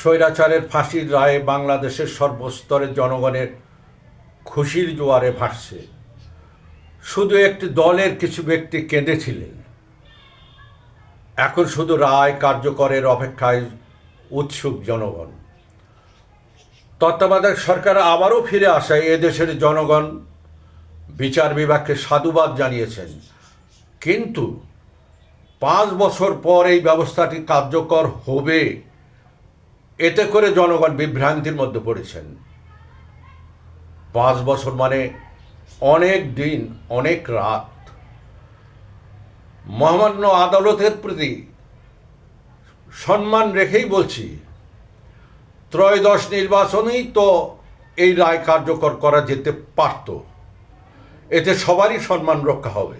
স্বৈরাচারের ফাঁসির রায়ে বাংলাদেশের সর্বস্তরের জনগণের খুশির জোয়ারে ভাসছে। শুধু একটি দলের কিছু ব্যক্তি কেঁদেছিলেন। এখন শুধু রায় কার্যকরের অপেক্ষায় উৎসুক জনগণ। তত্ত্বাবধায়ক সরকার আবারও ফিরে আসায় এদেশের জনগণ বিচার বিভাগকে সাধুবাদ জানিয়েছেন। কিন্তু পাঁচ বছর পর এই ব্যবস্থাটি কার্যকর হবে এতে করে জনগণ বিভ্রান্তির মধ্যে পড়েছেন। পাঁচ বছর মানে অনেক দিন, অনেক রাত। মহামান্য আদালতের প্রতি সম্মান রেখেই বলছি, ত্রয়োদশ নির্বাচনেই তো এই রায় কার্যকর করা যেতে পারত। এতে সবারই সম্মান রক্ষা হবে।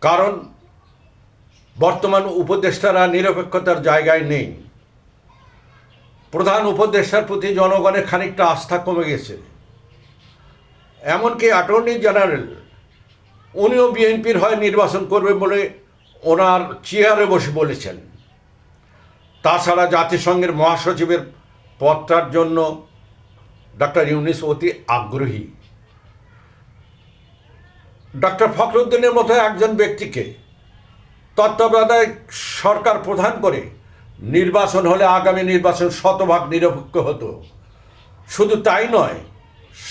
কারণ বর্তমান উপদেষ্টারা নিরপেক্ষতার জায়গায় নেই। প্রধান উপদেষ্টার প্রতি জনগণের খানিকটা আস্থা কমে গেছে। এমনকি অ্যাটর্নি জেনারেল উনিও বিএনপির হয়ে নির্বাচন করবে বলে ওনার চেয়ারে বসে বলেছেন। তাছাড়া জাতিসংঘের মহাসচিবের পদটার জন্য ডক্টর ইউনিস অতি আগ্রহী। ডক্টর ফখরুদ্দিনের মতো একজন ব্যক্তিকে তত্ত্বাবধায়ক সরকার প্রধান করে নির্বাচন হলে আগামী নির্বাচন শতভাগ নিরপেক্ষ হতো। শুধু তাই নয়,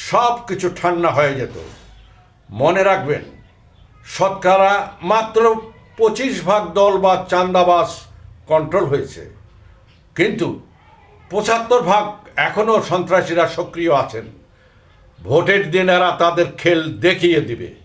সব কিছু ঠান্ডা হয়ে যেত। মনে রাখবেন, শতকরা মাত্র পঁচিশ ভাগ দল বা চান্দাবাস কন্ট্রোল হয়েছে। কিন্তু পঁচাত্তর ভাগ এখনও সন্ত্রাসীরা সক্রিয় আছেন। ভোটের দিন এরা তাদের খেল দেখিয়ে দিবে।